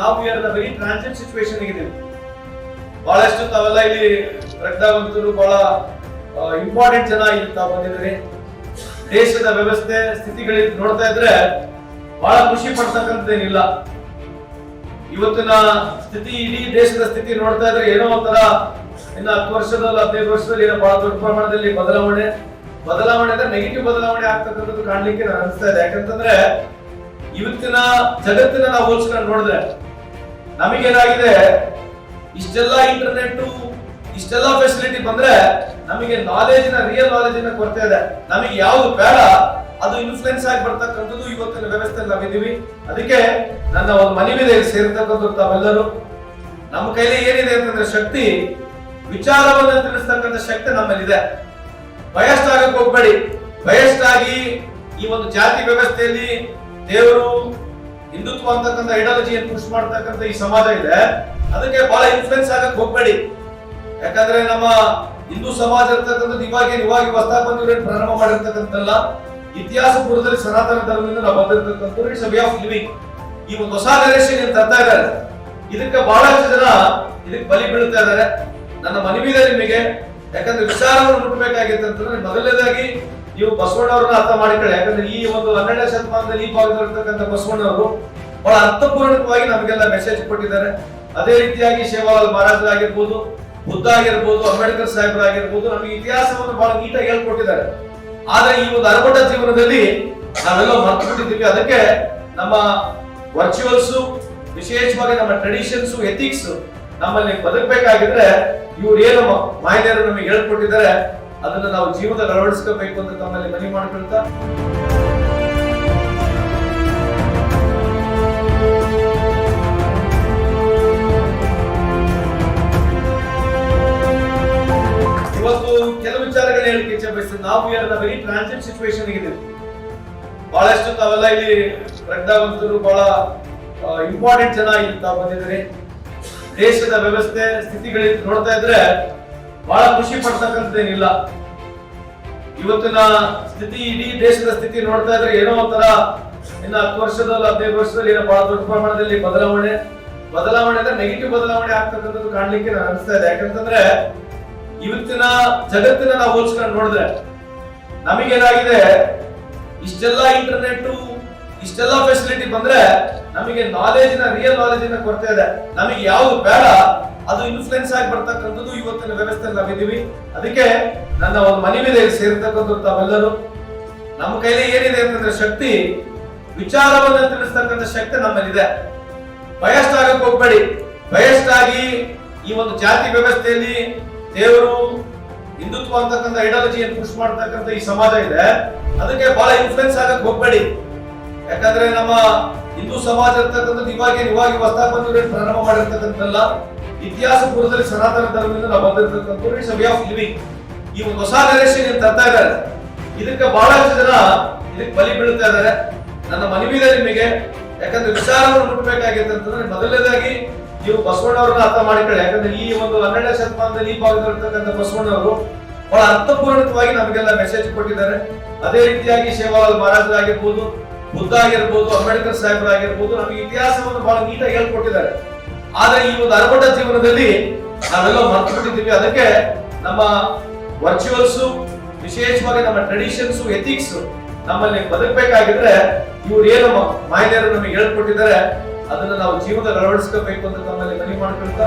ನಾವು are the very transit situation ಇದ್ದೀವಿ ಬಹಳಷ್ಟು ತಾವೆಲ್ಲ ಇಲ್ಲಿ ರಕ್ತವಂತರು ಬಹಳ ಇಂಪಾರ್ಟೆಂಟ್ ಜನ ಇಲ್ಲಿ ತಾವು ಬಂದಿದ್ದೀರಿ. ದೇಶದ ವ್ಯವಸ್ಥೆ ಸ್ಥಿತಿಗಳಿಗೆ ನೋಡ್ತಾ ಇದ್ರೆ ಬಹಳ ಖುಷಿ ಪಡ್ತಕ್ಕಂಥದ್ದೇನಿಲ್ಲ ಇವತ್ತಿನ ಸ್ಥಿತಿ, ಇಡೀ ದೇಶದ ಸ್ಥಿತಿ ನೋಡ್ತಾ ಇದ್ರೆ ಏನೋ ಒಂಥರ ಇನ್ನು ಹತ್ತು ವರ್ಷದಲ್ಲಿ, ಹದಿನೈದು ವರ್ಷದಲ್ಲಿ ಏನೋ ಬಹಳ ದೊಡ್ಡ ಪ್ರಮಾಣದಲ್ಲಿ ಬದಲಾವಣೆ. ಬದಲಾವಣೆ ಅಂದ್ರೆ ನೆಗೆಟಿವ್ ಬದಲಾವಣೆ ಆಗ್ತಕ್ಕಂಥದ್ದು ಕಾಣ್ಲಿಕ್ಕೆ ನಾನು ಅನಿಸ್ತಾ ಇದೆ. ಯಾಕಂತಂದ್ರೆ ಇವತ್ತಿನ ಜಗತ್ತಿನ ನಾವು ಹೋಲಿಸ್ಕೊಂಡು ನೋಡಿದ್ರೆ ನಮಗೇನಾಗಿದೆ? ಇಷ್ಟೆಲ್ಲ ಇಂಟರ್ನೆಟ್ ಇಷ್ಟೆಲ್ಲ ಫೆಸಿಲಿಟಿ ಬಂದ್ರೆ ನಮಗೆ ನಾಲೆಜಿನ ರಿಯಲ್ ನಾಲೆಜಿನ ಕೊರತೆ ಇದೆ. ನಮಗೆ ಯಾವ್ದು ಬೇಡ, ಅದು ಇನ್ಫ್ಲುಯೆನ್ಸ್ ಆಗಿ ಬರ್ತಕ್ಕಂಥದ್ದು ಇವತ್ತಿನ ವ್ಯವಸ್ಥೆ ನಾವಿದ್ದೀವಿ. ಅದಕ್ಕೆ ನನ್ನ ಒಂದು ಮನವಿದೆ ಸೇರ್ತಕ್ಕಂಥ ತಾವೆಲ್ಲರೂ. ನಮ್ಮ ಕೈಲಿ ಏನಿದೆ ಅಂತಂದ್ರೆ ಶಕ್ತಿ, ವಿಚಾರವನ್ನು ತಿಳಿಸ್ತಕ್ಕಂಥ ಶಕ್ತಿ ನಮ್ಮಲ್ಲಿದೆ. ಬಯಸ್ಟ್ ಹೋಗಬೇಡಿ. ಹೋಗ್ಬೇಡಿ ಬಯಸ್ಟ್ ಆಗಿ ಈ ಒಂದು ಜಾತಿ ವ್ಯವಸ್ಥೆಯಲ್ಲಿ ದೇವರು ಹಿಂದುತ್ವ ಅಂತಕ್ಕಂಥ ಐಡಿಯಾಲಜಿಯನ್ನು ಪುಷ್ ಮಾಡ್ತಕ್ಕಂಥ ಈ ಸಮಾಜ ಇದೆ, ಅದಕ್ಕೆ ಬಹಳ ಇನ್ಫ್ಲುಯೆನ್ಸ್ ಆಗಕ್ಕೆ ಹೋಗ್ಬೇಡಿ. ಯಾಕಂದ್ರೆ ನಮ್ಮ ಹಿಂದೂ ಸಮಾಜ ಇರ್ತಕ್ಕಂಥದ್ದು ಇವಾಗ ಇವಾಗ ಹೊಸದಾಗಿ ಬಂದಿರೋ ಪ್ರಾರಂಭ ಮಾಡಿರ್ತಕ್ಕಂಥಲ್ಲ ಇತಿಹಾಸ ಪೂರ್ವದಲ್ಲಿ ಸನಾತನ ಧರ್ಮದಿಂದ ನಾವು ಬಂದಿರತಕ್ಕಂಥ ಇಟ್ಸ್ ವೇ ಆಫ್ ಲಿವಿಂಗ್ ಈ ಒಂದು ಹೊಸ ಜನರೇಷನ್ ಏನ್ ತರ್ತಾ ಇದ್ದಾರೆ? ಇದಕ್ಕೆ ಬಹಳಷ್ಟು ಜನ ಇದಕ್ಕೆ ಬಲಿ ಬೀಳ್ತಾ ಇದ್ದಾರೆ. ನನ್ನ ಮನವಿ ಇದೆ ನಿಮಗೆ. ಯಾಕಂದ್ರೆ ವಿಚಾರವನ್ನು ಮುಟ್ಟಬೇಕಾಗಿತ್ತು ಅಂತಂದ್ರೆ ಮೊದಲನೇದಾಗಿ ನೀವು ಬಸವಣ್ಣವ್ರನ್ನ ಅರ್ಥ ಮಾಡಿಕೊಳ್ಳಿ. ಯಾಕಂದ್ರೆ ಈ ಒಂದು ಹನ್ನೆರಡನೇ ಶತಮಾನದಲ್ಲಿ ಈ ಭಾಗದಲ್ಲಿರ್ತಕ್ಕಂಥ ಬಸವಣ್ಣವರು ಬಹಳ ಅರ್ಥಪೂರ್ಣವಾಗಿ ನಮಗೆಲ್ಲ ಮೆಸೇಜ್ ಕೊಟ್ಟಿದ್ದಾರೆ. ಅದೇ ರೀತಿಯಾಗಿ ಸೇವಾಲಾಲ್ ಮಹಾರಾಜರಾಗಿರ್ಬೋದು ಬುದ್ಧ ಆಗಿರ್ಬೋದು, ಅಂಬೇಡ್ಕರ್ ಸಾಹೇಬರಾಗಿರ್ಬೋದು ನಮಗೆ ಇತಿಹಾಸವನ್ನು ಬಹಳ ನೀಟಾಗಿ ಹೇಳ್ಕೊಟ್ಟಿದ್ದಾರೆ. ಆದ್ರೆ ಈ ಒಂದು ಅರಗೊಂಡ ಜೀವನದಲ್ಲಿ ನಾವೆಲ್ಲ ಮರ್ತು ಅದಕ್ಕೆ ನಮ್ಮ ವರ್ಚುವಲ್ಸ್ ವಿಶೇಷವಾಗಿ ನಮ್ಮ ಟ್ರೆಡಿಷನ್ಸ್ ಎಥಿಕ್ಸ್ ನಮ್ಮಲ್ಲಿ ಬದುಕಬೇಕಾಗಿದ್ರೆ ಇವ್ರು ಏನು ಮಾಹಿತಿಯರು ನಮಗೆ ಹೇಳ್ಕೊಟ್ಟಿದ್ದಾರೆ. ಅದನ್ನ ನಾವು ಜೀವನದಲ್ಲಿ ಅಳವಡಿಸ್ಕೋಬೇಕು ಅಂತ ತಮ್ಮಲ್ಲಿ ಮನವಿ ಮಾಡ್ಕೊಳ್ತಾ. ಇವತ್ತು ಕೆಲವು ವಿಚಾರಗಳು ಹೇಳಿಕೆ ಇಚ್ಛೆ ಬಯಸ್ತೇನೆ. ನಾವು ದ ವೆರಿ ಟ್ರಾನ್ಸಿಟ್ ಸಿಚುವೇಶನ್ ಇದೆ ಬಹಳಷ್ಟು ತಾವೆಲ್ಲ ಇಲ್ಲಿ ಪ್ರಜ್ಞಾವಂತರು ಬಹಳ ಇಂಪಾರ್ಟೆಂಟ್ ಜನ ತಾವು ಬಂದಿದ್ದೀರಿ. ದೇಶದ ವ್ಯವಸ್ಥೆ ಸ್ಥಿತಿಗಳಿಗೆ ನೋಡ್ತಾ ಇದ್ರೆ ಬಹಳ ಖುಷಿ ಪಡ್ತಕ್ಕಂಥದ್ದೇನಿಲ್ಲ. ಇವತ್ತಿನ ಸ್ಥಿತಿ ಇಡೀ ದೇಶದ ಸ್ಥಿತಿ ನೋಡ್ತಾ ಇದ್ರೆ ಏನೋ ಒಂಥರ ಇನ್ನು ಹತ್ತು ವರ್ಷದಲ್ಲಿ, ಹದಿನೈದು ವರ್ಷದಲ್ಲಿ ಏನೋ ಬಹಳ ದೊಡ್ಡ ಪ್ರಮಾಣದಲ್ಲಿ ಬದಲಾವಣೆ. ಬದಲಾವಣೆ ಅಂದ್ರೆ ನೆಗೆಟಿವ್ ಬದಲಾವಣೆ ಆಗ್ತಕ್ಕಂಥದ್ದು ಕಾಣ್ಲಿಕ್ಕೆ ನಾನು ಅನಿಸ್ತಾ ಇದೆ. ಯಾಕಂತಂದ್ರೆ ಇವತ್ತಿನ ಜಗತ್ತಿನ ನಾವು ಹೋಲಿಸ್ಕೊಂಡು ನೋಡಿದ್ರೆ ನಮಗೇನಾಗಿದೆ? ಇಷ್ಟೆಲ್ಲ ಇಂಟರ್ನೆಟ್ ಇಷ್ಟೆಲ್ಲ ಫೆಸಿಲಿಟಿ ಬಂದ್ರೆ ನಮಗೆ ನಾಲೆಜಿನ ರಿಯಲ್ ನಾಲೆಜಿನ ಕೊರತೆ ಇದೆ. ನಮಗೆ ಯಾವ್ದು ಬೇಡ? ಅದು ಇನ್ಫ್ಲುಯೆನ್ಸ್ ಆಗಿ ಬರ್ತಕ್ಕಂಥದ್ದು ಇವತ್ತಿನ ವ್ಯವಸ್ಥೆ ನಾವಿದ್ದೀವಿ. ಅದಕ್ಕೆ ನನ್ನ ಒಂದು ಮನವಿದೆ ಸೇರ್ತಕ್ಕಂಥ ತಾವೆಲ್ಲರೂ. ನಮ್ಮ ಕೈಲಿ ಏನಿದೆ ಅಂತಂದ್ರೆ ಶಕ್ತಿ, ವಿಚಾರವನ್ನು ತಿಳಿಸ್ತಕ್ಕಂಥ ಶಕ್ತಿ ನಮ್ಮಲ್ಲಿದೆ. ಬಯಸ್ಟ್ ಆಗಕ್ಕೆ ಹೋಗ್ಬೇಡಿ. ಬಯಸ್ಟ್ ಆಗಿ ಈ ಒಂದು ಜಾತಿ ವ್ಯವಸ್ಥೆಯಲ್ಲಿ ದೇವರು ಹಿಂದುತ್ವ ಅಂತಕ್ಕಂಥ ಐಡಿಯಾಲಜಿಯನ್ನು ಪುಷ್ ಮಾಡ್ತಕ್ಕಂಥ ಈ ಸಮಾಜ ಇದೆ. ಅದಕ್ಕೆ ಬಹಳ ಇನ್ಫ್ಲುಯೆನ್ಸ್ ಆಗಕ್ಕೆ ಹೋಗ್ಬೇಡಿ. ಯಾಕಂದ್ರೆ ನಮ್ಮ ಹಿಂದೂ ಸಮಾಜ ಇರ್ತಕ್ಕಂಥದ್ದು ಇವಾಗ ಇವಾಗ ಬಂದಿರೋ ಪ್ರಾರಂಭ ಮಾಡಿರ್ತಕ್ಕಂಥಲ್ಲ ಇತಿಹಾಸ ಪೂರ್ವದಲ್ಲಿ ಸನಾತನ ಧರ್ಮದಿಂದ ನಾವು ಬಂದಿರತಕ್ಕಂಥ ಇಟ್ಸ್ ವೇ ಆಫ್ ಲಿವಿಂಗ್ ಈ ಒಂದು ಹೊಸ ಜನರೇಷನ್ ಏನ್ ತರ್ತಾ ಇದ್ದಾರೆ? ಇದಕ್ಕೆ ಬಹಳಷ್ಟು ಜನ ಇದಕ್ಕೆ ಬಲಿ ಬೀಳ್ತಾ ಇದ್ದಾರೆ. ನನ್ನ ಮನವಿ ಇದೆ ನಿಮಗೆ. ಯಾಕಂದ್ರೆ ವಿಚಾರವನ್ನು ಮುಟ್ಟಬೇಕಾಗಿತ್ತು ಅಂತಂದ್ರೆ ಮೊದಲನೇದಾಗಿ ನೀವು ಬಸವಣ್ಣವ್ರನ್ನ ಅರ್ಥ ಮಾಡಿಕೊಳ್ಳಿ. ಯಾಕಂದ್ರೆ ಈ ಒಂದು ಹನ್ನೆರಡನೇ ಶತಮಾನದಲ್ಲಿ ಈ ಭಾಗದಲ್ಲಿರ್ತಕ್ಕಂಥ ಬಸವಣ್ಣವರು ಬಹಳ ಅರ್ಥಪೂರ್ಣವಾಗಿ ನಮಗೆಲ್ಲ ಮೆಸೇಜ್ ಕೊಟ್ಟಿದ್ದಾರೆ. ಅದೇ ರೀತಿಯಾಗಿ ಸೇವಾಲಾಲ್ ಮಹಾರಾಜರಾಗಿರ್ಬೋದು ಬುದ್ಧ ಆಗಿರ್ಬೋದು, ಅಂಬೇಡ್ಕರ್ ಸಾಹೇಬರಾಗಿರ್ಬೋದು ನಮಗೆ ಇತಿಹಾಸವನ್ನು ಬಹಳ ನೀಟಾಗಿ ಹೇಳ್ಕೊಟ್ಟಿದ್ದಾರೆ. ಆದ್ರೆ ಈ ಒಂದು ಅರ್ಭಟ ಜೀವನದಲ್ಲಿ ನಾವೆಲ್ಲ ಮರ್ತು ಬಿಟ್ಟಿದ್ದೀವಿ ಅದಕ್ಕೆ ನಮ್ಮ ವರ್ಚುವಲ್ಸ್ ವಿಶೇಷವಾಗಿ ನಮ್ಮ ಟ್ರೆಡಿಷನ್ಸ್ ಎಥಿಕ್ಸ್ ನಮ್ಮಲ್ಲಿ ಬದುಕಬೇಕಾಗಿದ್ರೆ ಇವ್ರು ಏನು ಮಹಿಳೆಯರು ನಮಗೆ ಹೇಳ್ಕೊಟ್ಟಿದ್ದಾರೆ, ಅದನ್ನ ನಾವು ಜೀವನದಲ್ಲಿ ಅಳವಡಿಸ್ಕೋಬೇಕು ಅಂತ ನಮ್ಮಲ್ಲಿ ಮನವಿ ಮಾಡ್ಕೊಳ್ತಾ